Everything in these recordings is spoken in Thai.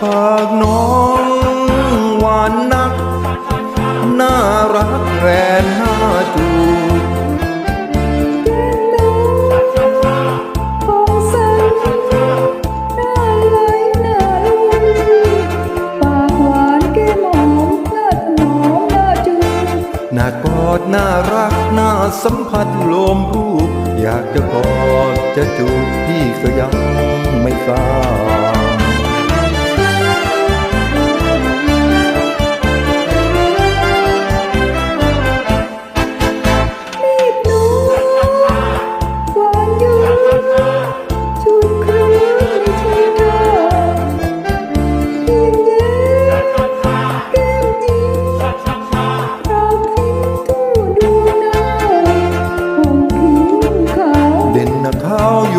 ฝากน้องหวานนัก น่ารักแรนน่าจูของสันหน้าไหลหน้าลุยปากหวานแก้มหอมหน้าถนอมหน้าจูน่ากอดน่ารักน่าสัมผัสลมรูปอยากจะกอดจะจูบพี่ก็ยังไม่กล้า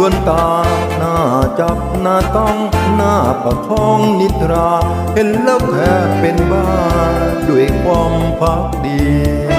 วนตา หน้าจับหน้าต้อง หน้าประคองนิทรา เห็นแล้วแค่เป็นบ้า ด้วยความพักดี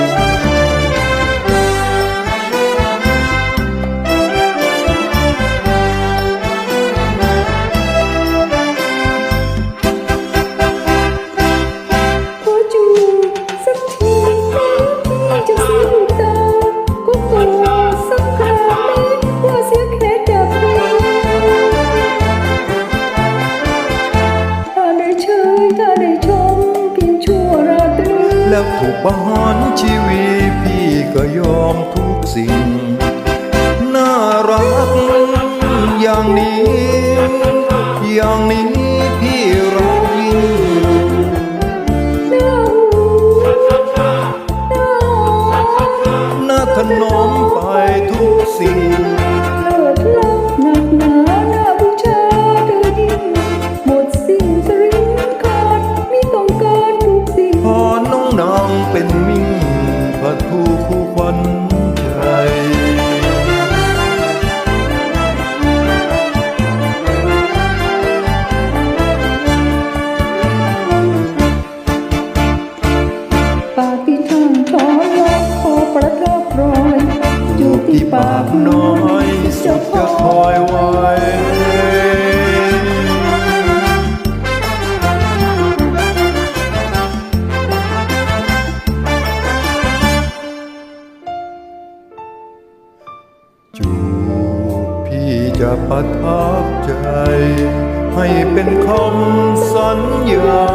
เชยถ้าได้ชมเพียงชั่วราตรีแล้วถูกประหารชีวิตพี่ก็ยอมทุกสิ่ง ที่ปากน้อยจะคจะคอยยไว้จูบพี่จะประทับใจ ให้เป็นคำสัญญา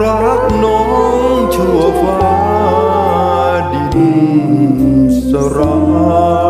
รักน้องชั่วฟ้า surround.